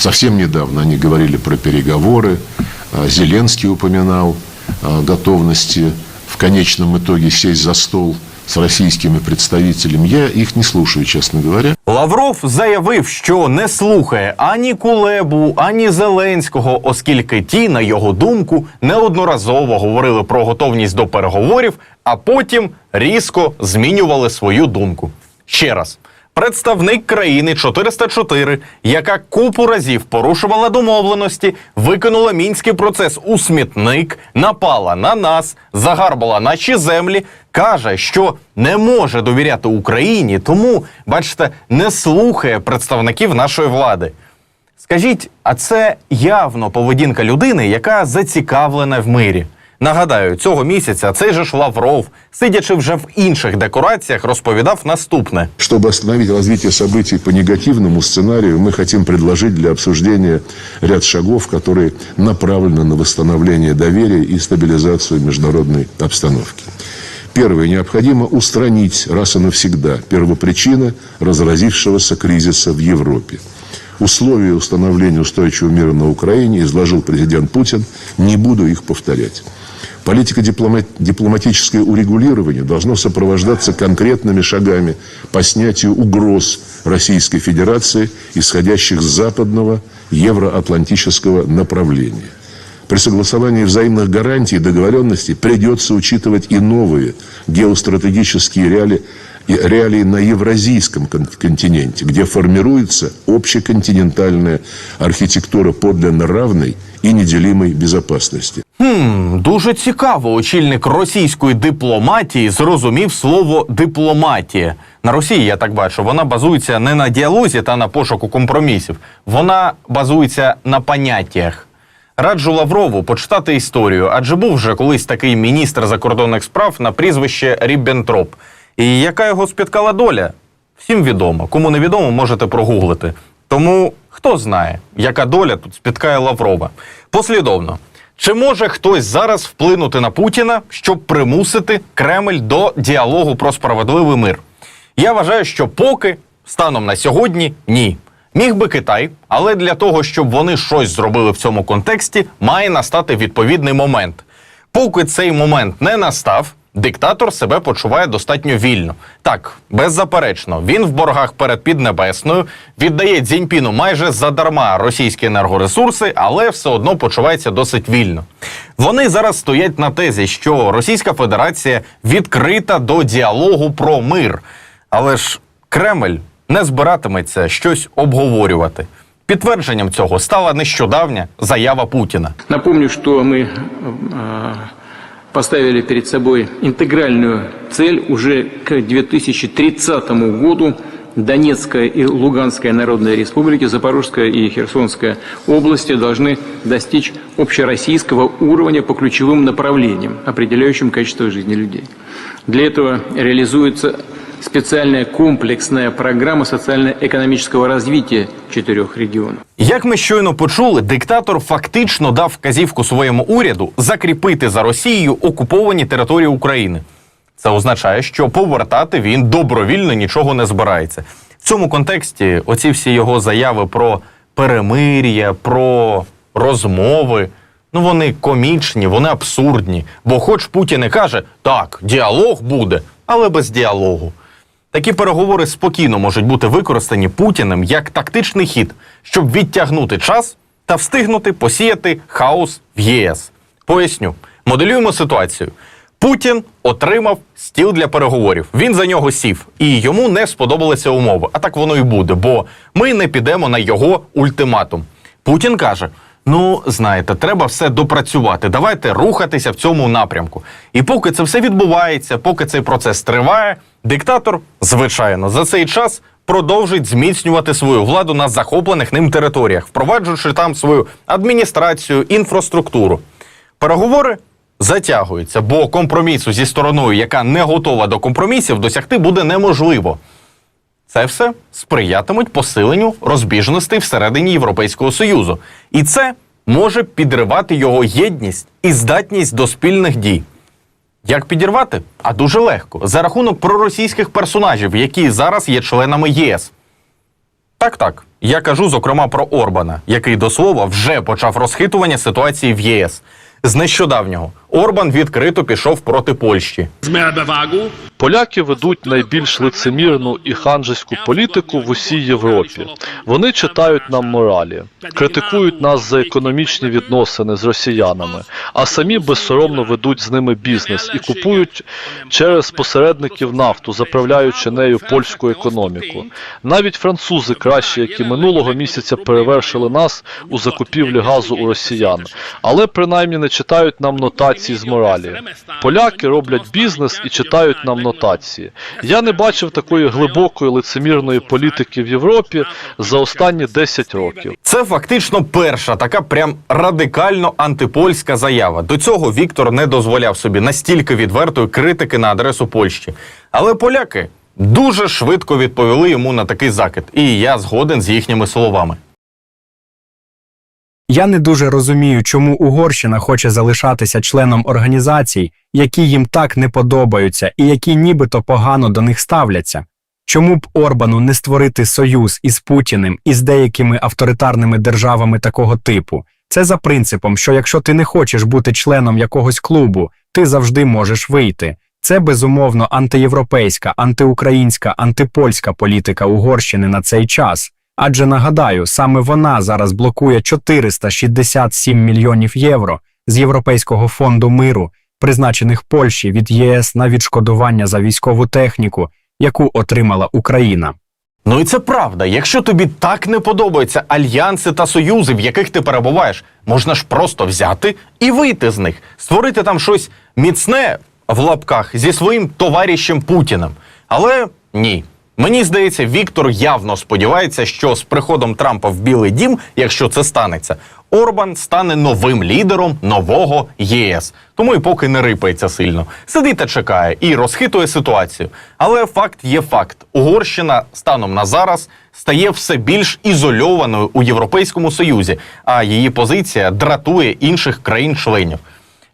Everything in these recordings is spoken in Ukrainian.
Совсем недавно они говорили про переговоры. Зеленский упоминал готовности в конечном итоге сесть за стол с российскими представителями. Я их не слушаю, честно говоря. Лавров заявив, що не слухає ані Кулебу, ані Зеленського, оскільки ті, на його думку, неодноразово говорили про готовність до переговорів, а потім різко змінювали свою думку. Ще раз. Представник країни 404, яка купу разів порушувала домовленості, викинула мінський процес у смітник, напала на нас, загарбала наші землі, каже, що не може довіряти Україні, тому, бачите, не слухає представників нашої влади. Скажіть, а це явно поведінка людини, яка зацікавлена в мирі. Нагадаю, цього місяця цей же ж Лавров, сидячи вже в інших декораціях, розповідав наступне. Чтобы остановить развитие событий по негативному сценарию, мы хотим предложить для обсуждения ряд шагов, которые направлены на восстановление доверия и стабилизацию международной обстановки. Первое. Необходимо устранить раз и навсегда первопричины разразившегося кризиса в Европе. Условия установления устойчивого мира на Украине изложил президент Путин. Не буду их повторять. Политика диплома- дипломатическое урегулирование должно сопровождаться конкретными шагами по снятию угроз Российской Федерации, исходящих с западного евроатлантического направления. При согласовании взаимных гарантий и договоренностей придется учитывать и новые геостратегические реалии, реалии на евразийском кон- континенте, где формируется общеконтинентальная архитектура подлинно равной и неделимой безопасности. Хм, дуже цікаво, очільник російської дипломатії зрозумів слово дипломатія. На Росії, я так бачу, вона базується не на діалозі та на пошуку компромісів. Вона базується на поняттях. Раджу Лаврову почитати історію, адже був вже колись такий міністр закордонних справ на прізвище Ріббентроп. І яка його спіткала доля? Всім відомо. Кому не відомо, можете прогуглити. Тому хто знає, яка доля тут спіткає Лаврова. Послідовно. Чи може хтось зараз вплинути на Путіна, щоб примусити Кремль до діалогу про справедливий мир? Я вважаю, що поки станом на сьогодні ні. Міг би Китай, але для того, щоб вони щось зробили в цьому контексті, має настати відповідний момент. Поки цей момент не настав, диктатор себе почуває достатньо вільно. Так, беззаперечно, він в боргах перед Піднебесною віддає Дзіньпіну майже задарма російські енергоресурси, але все одно почувається досить вільно. Вони зараз стоять на тезі, що Російська Федерація відкрита до діалогу про мир. Але ж Кремль не збиратиметься щось обговорювати. Підтвердженням цього стала нещодавня заява Путіна. Напомню, что мы э, поставили перед собой интегральную цель уже к 2030 году Донецкая и Луганская народные республики, Запорожская и Херсонская области должны достичь общероссийского уровня по ключевым направлениям, определяющим качество жизни людей. Для этого реализуется специальная комплексная программа социально-экономического развития четырех регионов. Як ми щойно почули, диктатор фактично дав вказівку своєму уряду закріпити за Росією окуповані території України. Це означає, що повертати він добровільно нічого не збирається. В цьому контексті оці всі його заяви про перемир'я, про розмови. Ну вони комічні, вони абсурдні. Бо, хоч Путін і каже, так, діалог буде, але без діалогу. Такі переговори спокійно можуть бути використані Путіним як тактичний хід, щоб відтягнути час та встигнути посіяти хаос в ЄС. Поясню, моделюємо ситуацію. Путін отримав стіл для переговорів. Він за нього сів, і йому не сподобалися умови. А так воно і буде, бо ми не підемо на його ультиматум. Путін каже: Ну, знаєте, треба все допрацювати. Давайте рухатися в цьому напрямку. І поки це все відбувається, поки цей процес триває, диктатор, звичайно, за цей час продовжить зміцнювати свою владу на захоплених ним територіях, впроваджуючи там свою адміністрацію, інфраструктуру. Переговори затягуються, бо компромісу зі стороною, яка не готова до компромісів, досягти буде неможливо. Це все сприятимуть посиленню розбіжностей всередині Європейського Союзу. І це може підривати його єдність і здатність до спільних дій. Як підірвати? А дуже легко. За рахунок проросійських персонажів, які зараз є членами ЄС. Так, так. Я кажу, зокрема, про Орбана, який до слова вже почав розхитування ситуації в ЄС. З нещодавнього Орбан відкрито пішов проти Польщі. Поляки ведуть найбільш лицемірну і ханжеську політику в усій Європі. Вони читають нам моралі, критикують нас за економічні відносини з росіянами, а самі безсоромно ведуть з ними бізнес і купують через посередників нафту, заправляючи нею польську економіку. Навіть французи кращі, які минулого місяця перевершили нас у закупівлі газу у росіян, але принаймні не читають нам нотації з моралі. Поляки роблять бізнес і читають нам нотації. Я не бачив такої глибокої лицемірної політики в Європі за останні 10 років. Це фактично перша така прям радикально антипольська заява. До цього Віктор не дозволяв собі настільки відвертої критики на адресу Польщі. Але поляки дуже швидко відповіли йому на такий закид, і я згоден з їхніми словами. Я не дуже розумію, чому Угорщина хоче залишатися членом організацій, які їм так не подобаються і які нібито погано до них ставляться. Чому б Орбану не створити союз із Путіним і з деякими авторитарними державами такого типу? Це за принципом, що якщо ти не хочеш бути членом якогось клубу, ти завжди можеш вийти. Це безумовно антиєвропейська, антиукраїнська, антипольська політика Угорщини на цей час. Адже нагадаю, саме вона зараз блокує 467 мільйонів євро з Європейського фонду миру, призначених Польщі від ЄС на відшкодування за військову техніку, яку отримала Україна. Ну і це правда. Якщо тобі так не подобаються альянси та союзи, в яких ти перебуваєш, можна ж просто взяти і вийти з них, створити там щось міцне в лапках зі своїм товаришем Путіним. Але ні. Мені здається, Віктор явно сподівається, що з приходом Трампа в Білий Дім, якщо це станеться, Орбан стане новим лідером нового ЄС. Тому і поки не рипається сильно. Сидить та чекає і розхитує ситуацію. Але факт є факт: Угорщина станом на зараз стає все більш ізольованою у Європейському Союзі, а її позиція дратує інших країн-членів.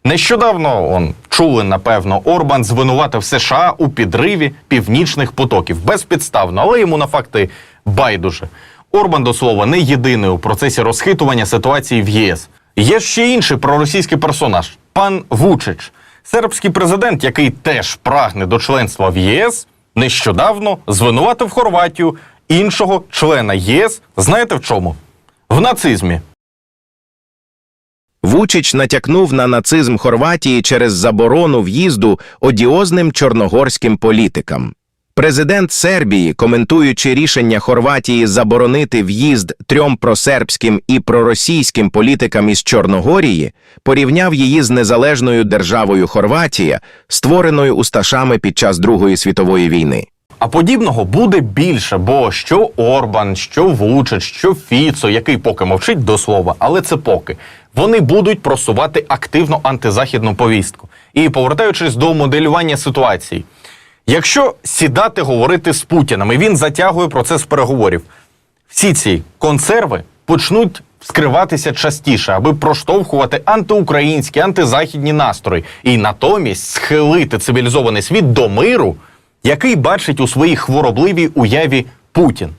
Нещодавно он чули, напевно, Орбан звинуватив США у підриві північних потоків безпідставно, але йому на факти байдуже. Орбан до слова не єдиний у процесі розхитування ситуації в ЄС. Є ще інший проросійський персонаж пан Вучич, сербський президент, який теж прагне до членства в ЄС, нещодавно звинуватив Хорватію іншого члена ЄС. Знаєте в чому? В нацизмі. Вучич натякнув на нацизм Хорватії через заборону в'їзду одіозним чорногорським політикам. Президент Сербії, коментуючи рішення Хорватії заборонити в'їзд трьом просербським і проросійським політикам із Чорногорії, порівняв її з незалежною державою Хорватія, створеною усташами під час Другої світової війни. А подібного буде більше, бо що Орбан, що Вучич, що Фіцо, який поки мовчить до слова, але це поки. Вони будуть просувати активно антизахідну повістку. І повертаючись до моделювання ситуації, якщо сідати говорити з Путіним, і він затягує процес переговорів, всі ці консерви почнуть вскриватися частіше, аби проштовхувати антиукраїнські, антизахідні настрої, і натомість схилити цивілізований світ до миру, який бачить у своїй хворобливій уяві Путін.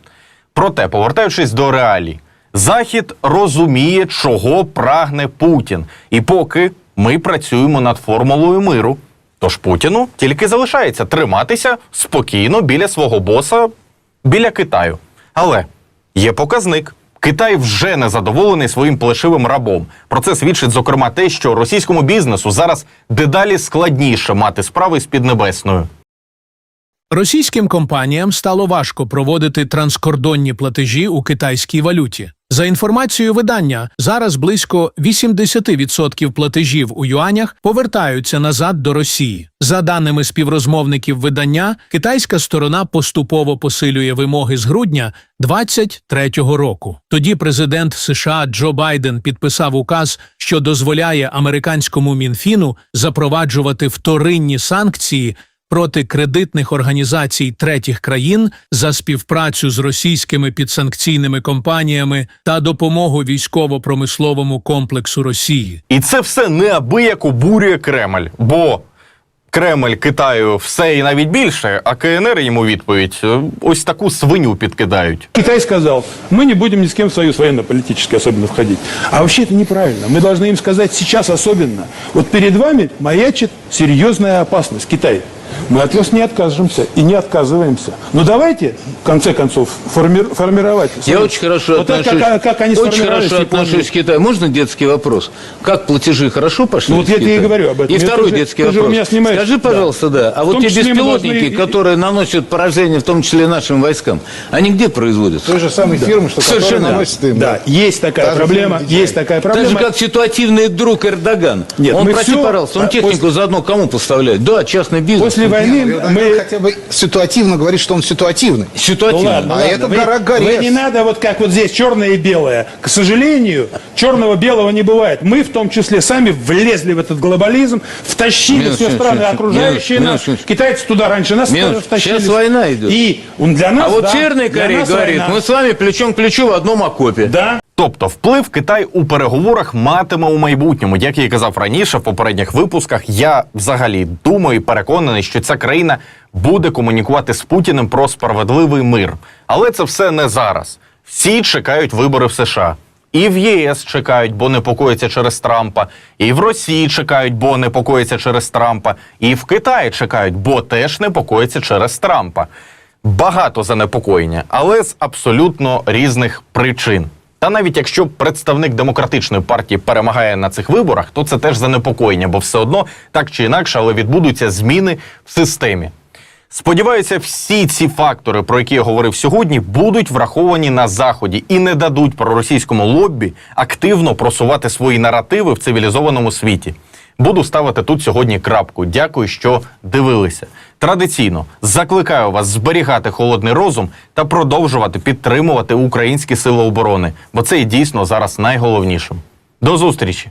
Проте, повертаючись до реалій, Захід розуміє, чого прагне Путін. І поки ми працюємо над формулою миру, тож Путіну тільки залишається триматися спокійно біля свого боса, біля Китаю. Але є показник. Китай вже не задоволений своїм плешивим рабом. Про це свідчить зокрема те, що російському бізнесу зараз дедалі складніше мати справи з Піднебесною. Російським компаніям стало важко проводити транскордонні платежі у китайській валюті. За інформацією видання, зараз близько 80% платежів у юанях повертаються назад до Росії. За даними співрозмовників видання, китайська сторона поступово посилює вимоги з грудня 23-го року. Тоді президент США Джо Байден підписав указ, що дозволяє американському мінфіну запроваджувати вторинні санкції проти кредитних організацій третіх країн за співпрацю з російськими підсанкційними компаніями та допомогу військово-промисловому комплексу Росії. І це все неабияк обурює Кремль. Бо Кремль Китаю все і навіть більше, а КНР йому відповідь е, ось таку свиню підкидають. Китай сказал, мы не будем ни с кем в союз военно-политический особенно входить. А вообще это неправильно. Мы должны им сказать сейчас особенно. Вот перед вами маячит серьезная опасность. Китай. Мы от вас не откажемся и не отказываемся. Но давайте, в конце концов, форми- формировать. Я очень хорошо вот так, отношусь. как, как они очень хорошо отношусь к Китаю. Можно детский вопрос? Как платежи хорошо пошли? Ну, вот я тебе и говорю об этом. И Это второй же- детский ты же у вопрос. меня снимаешь. Скажи, Да. пожалуйста, да. А В вот те беспилотники, должны- которые наносят поражение, в том числе нашим войскам, они где производятся? той же самой фирмы, что Совершенно. которая наносит им. Да, есть такая Та проблема, есть такая Так проблема. же, как ситуативный друг Эрдоган. Нет, он, прости, всё- пожалуйста, он а, технику заодно кому поставляет? Да, частный бизнес. После Ну, войны Эрдоган мы хотя бы ситуативно говорит, что он ситуативный. Ну Ситуативно. ладно, А ладно. это вы, дорогорез. вы не надо вот как вот здесь черное и белое. К сожалению, черного белого не бывает. Мы в том числе сами влезли в этот глобализм, втащили Минус, все минус, страны минус, окружающие минус, нас. минус. Китайцы туда раньше нас Минус. тоже втащили. Сейчас война идет. И он для нас, А вот да, Северная Корея говорит, война. мы с вами плечом к плечу в одном окопе. Да. Тобто вплив Китай у переговорах матиме у майбутньому. Як я і казав раніше в попередніх випусках, я взагалі думаю і переконаний, що ця країна буде комунікувати з Путіним про справедливий мир. Але це все не зараз. Всі чекають вибори в США. І в ЄС чекають, бо непокоїться через Трампа, і в Росії чекають, бо непокоїться через Трампа, і в Китаї чекають, бо теж непокоїться через Трампа. Багато занепокоєння, але з абсолютно різних причин. Та навіть якщо представник демократичної партії перемагає на цих виборах, то це теж занепокоєння, бо все одно так чи інакше, але відбудуться зміни в системі. Сподіваюся, всі ці фактори, про які я говорив сьогодні, будуть враховані на заході і не дадуть проросійському лоббі активно просувати свої наративи в цивілізованому світі. Буду ставити тут сьогодні крапку. Дякую, що дивилися. Традиційно закликаю вас зберігати холодний розум та продовжувати підтримувати українські сили оборони, бо це і дійсно зараз найголовнішим. До зустрічі!